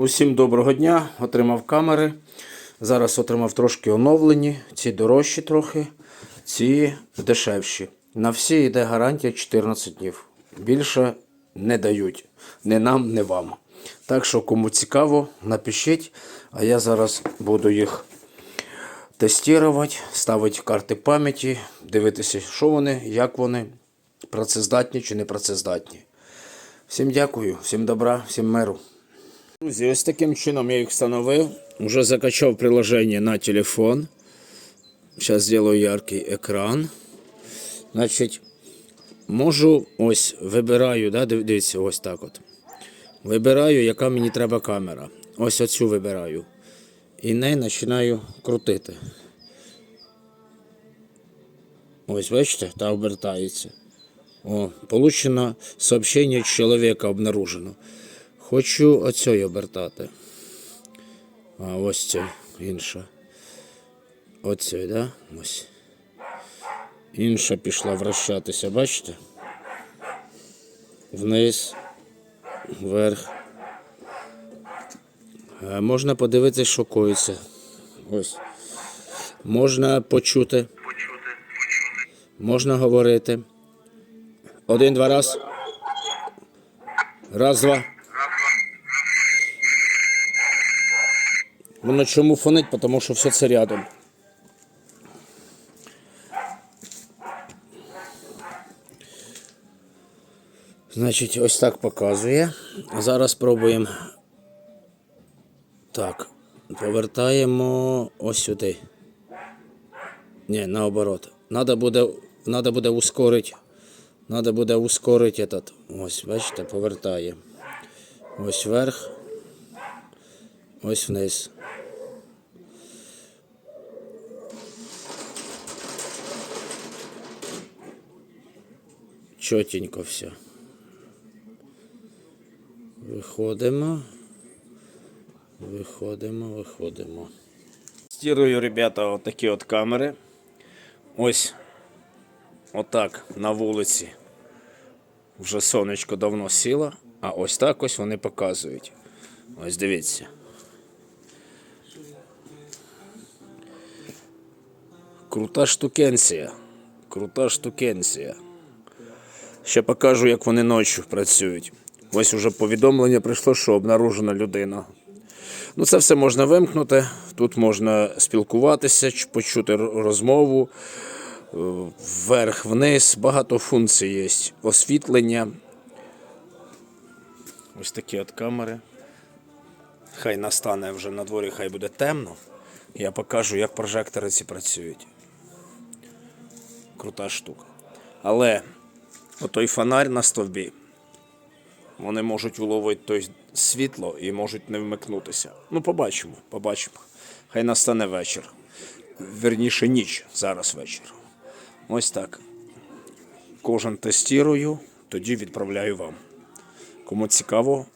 Усім доброго дня. Отримав камери. Зараз отримав трошки оновлені. Ці дорожчі трохи, ці дешевші. На всі йде гарантія 14 днів. Більше не дають. Не нам, не вам. Так що, кому цікаво, напишіть. А я зараз буду їх тестувати, ставити карти пам'яті, дивитися, що вони, як вони, працездатні чи не працездатні. Всім дякую, всім добра, всім миру. Друзі, ось таким чином я їх встановив. Уже закачав приложення на телефон. Зараз зроблю яркий екран. Значить, можу ось вибираю, да, дивіться, ось так от. Вибираю, яка мені треба камера. Ось оцю вибираю. І нею починаю крутити. Ось, бачите, та обертається. О, получено сообщение чоловіка обнаружено. Хочу оцей обертати. А ось це інша. Оцей, да? Ось. Інша пішла вращатися, бачите? Вниз, вверх. Можна подивитися, що коїться. Ось. Можна почути. Можна говорити. Один, два раз. Раз, два. Воно чому фонить? Тому що все це рядом. Значить, ось так показує. Зараз пробуємо. Так, повертаємо ось сюди. Ні, наоборот. Надо буде, надо буде ускорити. Надо буде ускорити этот. Ось, бачите, повертає. Ось вверх. Ось вниз. Чотенько все. Виходимо. Виходимо, виходимо. Стірую, ребята, отакі от камери. Ось отак на вулиці. Вже сонечко давно сіло, а ось так ось вони показують. Ось дивіться. Крута штукенція. Крута штукенція. Ще покажу, як вони ночі працюють. Ось уже повідомлення прийшло, що обнаружена людина. Ну, це все можна вимкнути. Тут можна спілкуватися, почути розмову, е, вверх, вниз. Багато функцій є. Освітлення. Ось такі от камери. Хай настане вже на дворі, хай буде темно. Я покажу, як прожектори ці працюють. Крута штука. Але отой фонарь на стовбі. Вони можуть уловити той світло і можуть не вмикнутися. Ну, побачимо, побачимо. Хай настане вечір. Верніше ніч, зараз вечір. Ось так. Кожен тестірую, тоді відправляю вам. Кому цікаво,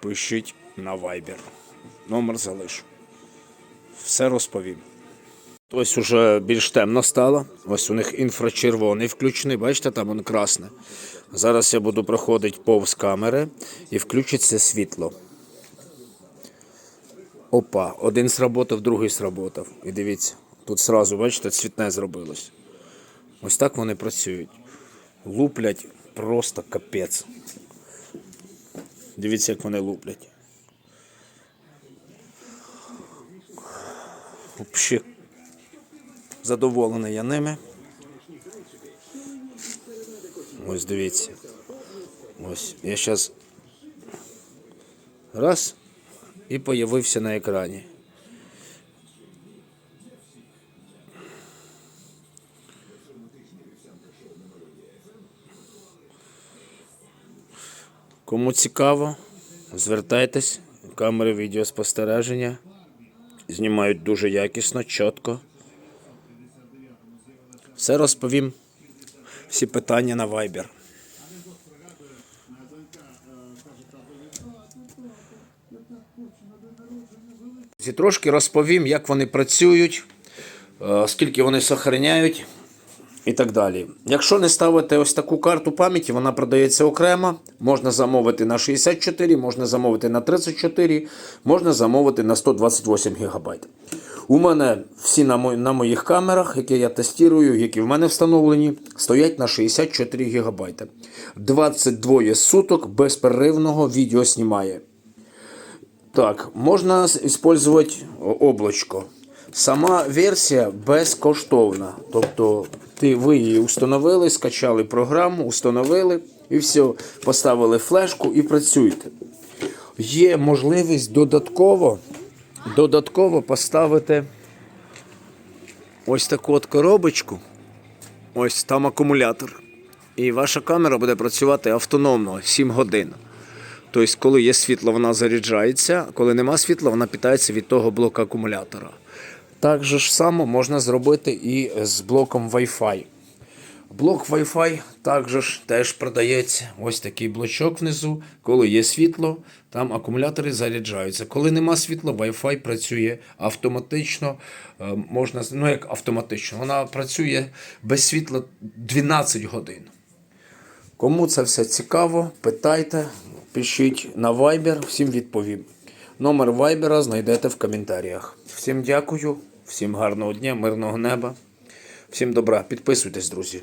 пишіть на Viber. Номер залишу. Все розповім. Ось уже більш темно стало. Ось у них інфрачервоний включений, бачите, там він красне. Зараз я буду проходити повз камери і включиться світло. Опа, один сработав, другий сработав. І дивіться, тут сразу, бачите, цвітне зробилось. Ось так вони працюють. Луплять просто капець. Дивіться, як вони луплять. Взагалі задоволений я ними. Ось дивіться. Ось я зараз раз і появився на екрані. Кому цікаво, звертайтесь, камери відеоспостереження. Знімають дуже якісно, чітко. Все розповім. Всі питання на Viber. Трошки розповім, як вони працюють, е, скільки вони сохраняють. і так далі. Якщо не ставити ось таку карту пам'яті, вона продається окремо. Можна замовити на 64, можна замовити на 34, можна замовити на 128 ГБ. У мене всі на, мо- на моїх камерах, які я тестую, які в мене встановлені, стоять на 64 ГБ. 22 суток безперервного відео знімає. Так, можна використовувати облачко. Сама версія безкоштовна. Тобто ти, ви її установили, скачали програму, установили і все, поставили флешку і працюєте. Є можливість додатково, додатково поставити ось таку от коробочку. Ось там акумулятор. І ваша камера буде працювати автономно 7 годин. Тобто, коли є світло, вона заряджається, коли нема світла, вона питається від того блока акумулятора. Так же ж само можна зробити і з блоком Wi-Fi. Блок Wi-Fi також теж продається. Ось такий блочок внизу. Коли є світло, там акумулятори заряджаються. Коли нема світла, Wi-Fi працює автоматично. Е, Можна, ну як автоматично, вона працює без світла 12 годин. Кому це все цікаво, питайте, пишіть на Viber, всім відповім. Номер Viber знайдете в коментарях. Всім дякую, всім гарного дня, мирного неба, всім добра. Підписуйтесь, друзі.